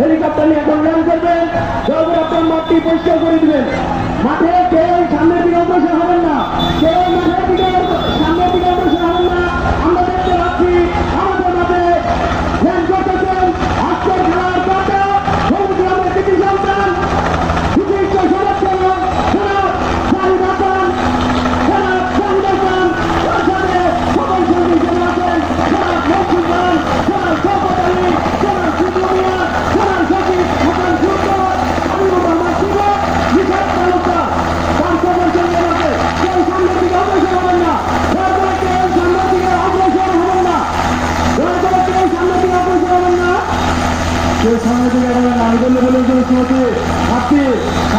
Helicopter নিয়ে এখন run করবেন। সর্বোত্তম মাঠটি পরিষ্কার করে দিবেন। মাঠে কেউ সামনের দিকে অগ্রসর সামনে দিকে এগোবেন না আমি বললে বলে উঠে শুনতে আপনি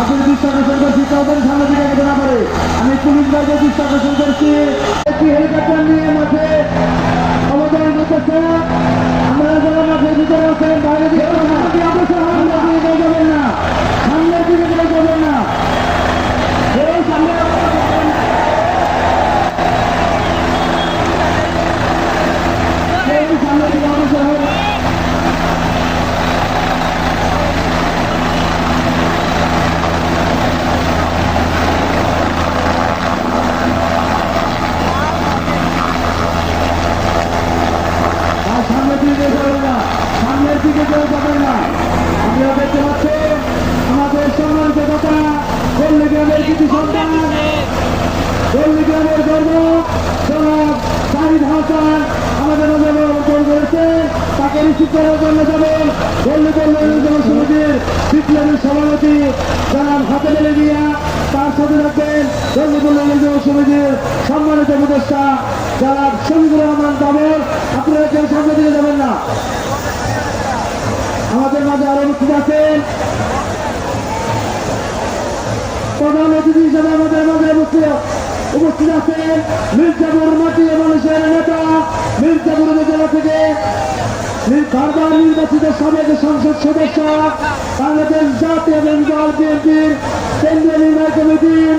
আপনি দৃষ্টি আকর্ষণ করছি তাদের সামনে দিকে এগোতে না পারে। আমি পুলিশ বাহিনীর দৃষ্টি আকর্ষণ করছি একটি হেলিকপ্টার নিয়ে মাঠে অবতরণ করতেছে আপনারা যারা মাঠের ভিতরে আছেন বাইরে দিকে সামনে দিকে অগ্রসর হবেন না দিকে কেউ যাবেন না সামনের দিকে কেউ যাবেন না কেউ সামনে অগ্রসর হবেন না। কেউ সামনের দিকে অগ্রসর হবেন না। আর সামনের দিকে কেউ যাবেন না সামনের দিকে কেউ যাবেন না আপনারা দেখতে পাচ্ছেন আমাদের সম্মানিত কথা পল্লী গ্রামের কিছু সন্তান পল্লী গ্রামের গর্ব জনাব শাহিদ হাসান আমাদের মাঝে করেছে তাকে রিসিভ করার জন্য যাবেন পল্লী পল্লী সমিতির বিপ্লবী সভাপতি জনাব হাতেম আলী মিয়া তার সাথে পল্লী পল্লী উন্নয়ন সমিতির সম্মানিত উপদেষ্টা জনাব শহীদুর রহমান বাবর আপনারা কেউ সামনে দিকে যাবেন না আমাদের মাঝে আরও উপস্থিত আছেন। প্রধান অতিথি হিসেবে আমাদের মাঝে উপস্থিত আছেন মির্জাপুর মাটি মানুষের নেতা, মির্জাপুর উপজেলা থেকে বারবার নির্বাচিত সাবেক সংসদ সদস্য, বাংলাদেশ জাতীয় বেঙ্গল বিএনপির কেন্দ্রীয় নির্বাহী কমিটির